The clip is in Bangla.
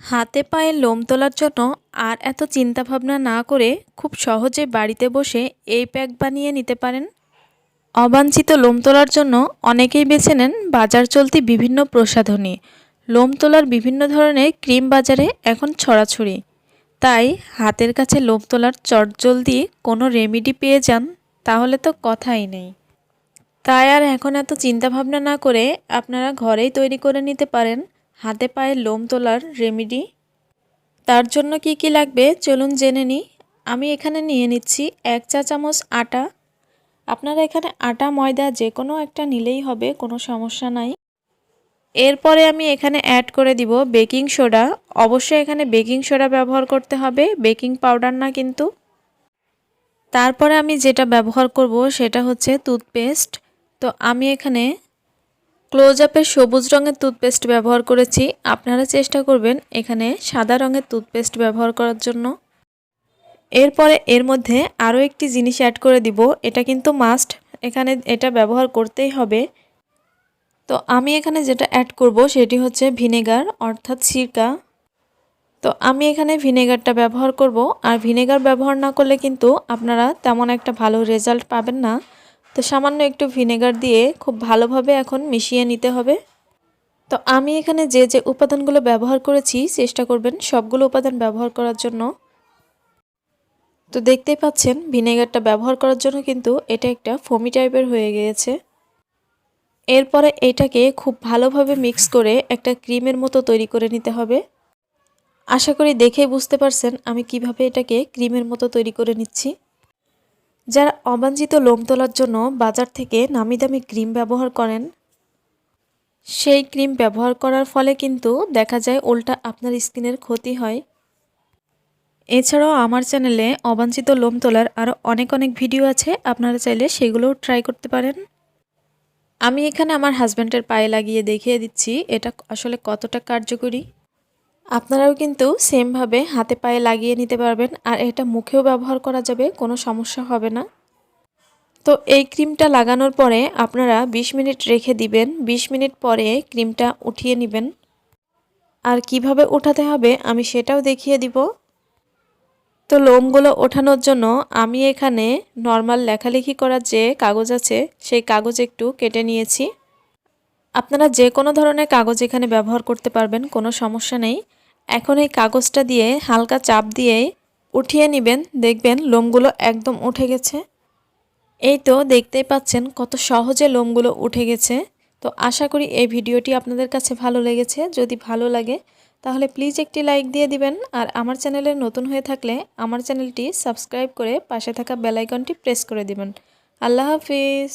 হাতে পায়ে লোম তোলার জন্য আর এত চিন্তা ভাবনা না করে খুব সহজে বাড়িতে বসে এই প্যাক বানিয়ে নিতে পারেন। অবাঞ্ছিত লোম তোলার জন্য অনেকেই বেছে নেন বাজার চলতি বিভিন্ন প্রসাধনী। লোম তোলার বিভিন্ন ধরনের ক্রিম বাজারে এখন ছড়াছড়ি। তাই হাতের কাছে লোম তোলার চটজলদি কোনো রেমিডি পেয়ে যান, তাহলে তো কথাই নেই। তাই আর এখন এত চিন্তা ভাবনা না করে আপনারা ঘরেই তৈরি করে নিতে পারেন। হাতে পায়ে লোম তোলার রেমেডি তার জন্য কি কি লাগবে? চলুন জেনে নিই। আমি এখানে নিয়ে নিচ্ছি এক চা চামচ আটা। আপনারা এখানে আটা, ময়দা যে কোনো একটা নিলেই হবে, কোনো সমস্যা নাই। এরপরে আমি এখানে অ্যাড করে দিব বেকিং সোডা অবশ্যই এখানে বেকিং সোডা ব্যবহার করতে হবে। বেকিং পাউডার না কিন্তু। তারপরে আমি যেটা ব্যবহার করব সেটা হচ্ছে টুথপেস্ট তো আমি এখানে ক্লোজ আপের সবুজ রঙের টুথপেস্ট ব্যবহার করেছি। আপনারা চেষ্টা করবেন এখানে সাদা রঙের টুথপেস্ট ব্যবহার করার জন্য। এরপরে এর মধ্যে আরও একটি জিনিস অ্যাড করে দিব। এটা কিন্তু মাস্ট। এখানে এটা ব্যবহার করতেই হবে। তো আমি এখানে যেটা অ্যাড করব সেটি হচ্ছে ভিনেগার, অর্থাৎ সিরকা। তো আমি এখানে ভিনেগারটা ব্যবহার করব। আর ভিনেগার ব্যবহার না করলে কিন্তু আপনারা তেমন একটা ভালো রেজাল্ট পাবেন না। তো সামান্য একটু ভিনেগার দিয়ে খুব ভালোভাবে এখন মিশিয়ে নিতে হবে। তো আমি এখানে যে যে উপাদানগুলো ব্যবহার করেছি, চেষ্টা করবেন সবগুলো উপাদান ব্যবহার করার জন্য। তো দেখতেই পাচ্ছেন, ভিনেগারটা ব্যবহার করার জন্য কিন্তু এটা একটা ফমি টাইপের হয়ে গিয়েছে। এরপরে এটাকে খুব ভালোভাবে মিক্স করে একটা ক্রিমের মতো তৈরি করে নিতে হবে। আশা করি দেখেই বুঝতে পারছেন আমি কীভাবে এটাকে ক্রিমের মতো তৈরি করে নিচ্ছি। যারা অবাঞ্ছিত লোম তোলার জন্য বাজার থেকে নামি দামি ক্রিম ব্যবহার করেন, সেই ক্রিম ব্যবহার করার ফলে কিন্তু দেখা যায় উল্টা আপনার স্কিনের ক্ষতি হয়। এছাড়াও আমার চ্যানেলে অবাঞ্ছিত লোম তোলার আরও অনেক অনেক ভিডিও আছে, আপনারা চাইলে সেগুলোও ট্রাই করতে পারেন। আমি এখানে আমার হাজব্যান্ডের পায়ে লাগিয়ে দেখিয়ে দিচ্ছি, এটা আসলে কতটা কার্যকরী। আপনারাও কিন্তু সেমভাবে হাতে পায়ে লাগিয়ে নিতে পারবেন আর এটা মুখেও ব্যবহার করা যাবে, কোনো সমস্যা হবে না। তো এই ক্রিমটা লাগানোর পরে আপনারা ২০ মিনিট রেখে দিবেন ২০ মিনিট পরে ক্রিমটা উঠিয়ে নেবেন। আর কীভাবে উঠাতে হবে আমি সেটাও দেখিয়ে দিব। তো লোমগুলো ওঠানোর জন্য আমি এখানে নর্মাল লেখালেখি করার যে কাগজ আছে, সেই কাগজ একটু কেটে নিয়েছি। আপনারা যে কোনো ধরনের কাগজ এখানে ব্যবহার করতে পারবেন, কোনো সমস্যা নেই। এখন এই কাগজটা দিয়ে হালকা চাপ দিয়েই উঠিয়ে নেবেন। দেখবেন লোমগুলো একদম উঠে গেছে। এই তো দেখতেই পাচ্ছেন কত সহজে লোমগুলো উঠে গেছে। তো আশা করি এই ভিডিওটি আপনাদের কাছে ভালো লেগেছে। যদি ভালো লাগে, তাহলে প্লিজ একটি লাইক দিয়ে দিবেন। আর আমার চ্যানেলে নতুন হয়ে থাকলে আমার চ্যানেলটি সাবস্ক্রাইব করে পাশে থাকা বেলাইকনটি প্রেস করে দিবেন। আল্লাহ হাফিজ।